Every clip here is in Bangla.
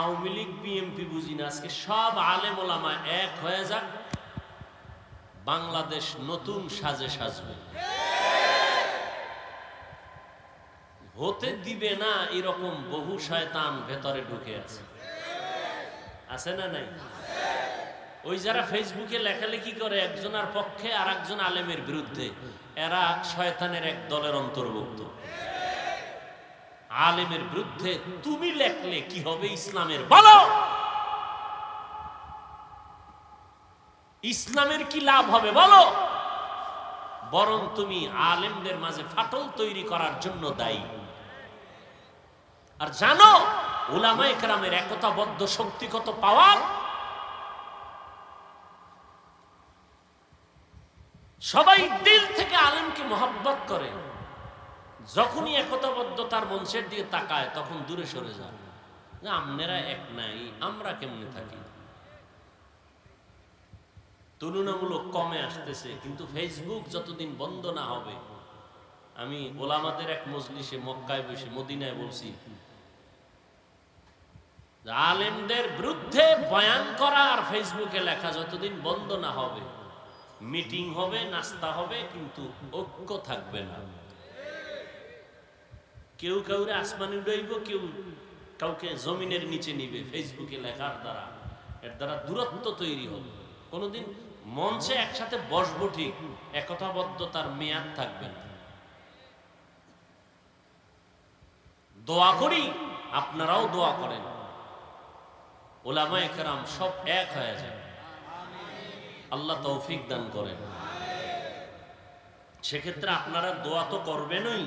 আওয়ামী লীগ, বিএনপি বুঝি না, আজকে সব আলেম ওলামা এক হয়ে যাক। বাংলাদেশ নতুন সাজে সাজবে। হতে দিবে না এরকম বহু শয়তান ভেতরে ঢুকে আছে। আছে না নাই? ওই যারা ফেসবুকে লেখালেখি করে একজনের পক্ষে আর একজন আলেমের বিরুদ্ধে, এরা শয়তানের এক দলের অন্তর্ভুক্ত। আলেমের বিরুদ্ধে তুমি লেখলে কি হবে ইসলামের? বলো! ইসলামের কি লাভ হবে বলো! বরং তুমি আলেমদের মাঝে ফাটল তৈরি করার জন্য দায়ী। আর জানো ওলামা একরামের একতাবদ্ধ শক্তি কত পাওয়ার? সবাই দিল থেকে আলেমকে মহব্বত করে। যখনই একতাবদ্ধতার মঞ্চের দিকে তাকায়, তখন দূরে সরে যান না, আপনারা এক নাই, আমরা কেমনে থাকি? তুলনামূলক কমে আসতেছে, কিন্তু ফেসবুক যতদিন বন্ধ না হবে, আমি ওলামাদের এক মজলিসে মক্কায় বসে, মদিনায় বলছি যে আলেমদের বিরুদ্ধে বয়ান করা আর ফেসবুকে লেখা যতদিন বন্ধ না হবে মিটিং হবে, নাস্তা হবে, কিন্তু ঐক্য থাকবে না। কেউ কাউরে আসমানে উড়াইব, কেউ কাউকে জমিনের নিচে নিবে, ফেসবুকে লেখার দ্বারা। এর দ্বারা দূরত্ব তৈরি হবে। কোনোদিন মঞ্চে একসাথে বসবো ঠিক, একতাবদ্ধতার মেয়াদ থাকবে না। দোয়া করি, আপনারাও দোয়া করেন। ওলামা একরাম সব এক হয়ে যায় আল্লাহ তৌফিক দান করেন। সেক্ষেত্রে আপনারা দোয়া তো করবেনই।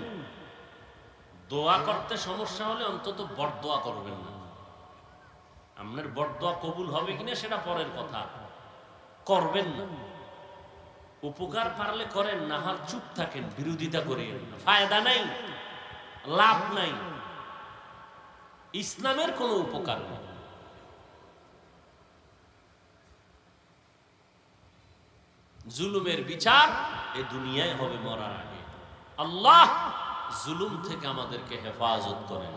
দোয়া করতে সমস্যা হলে অন্তত বরদোয়া করবেন না। আপনার বরদোয়া কবুল হবে কিনা সেটা পরের কথা। করবেন না। উপকার পারলে করেন, না হার চুপ থাকেন, বিরোধিতা করিয়েন না ফায়দা নাই, লাভ নাই। ইসলামের কোনো উপকার নেই। জুলুমের বিচার এ দুনিয়ায় হবে মরার আগে। আল্লাহ জুলুম থেকে আমাদেরকে হেফাজত করেন।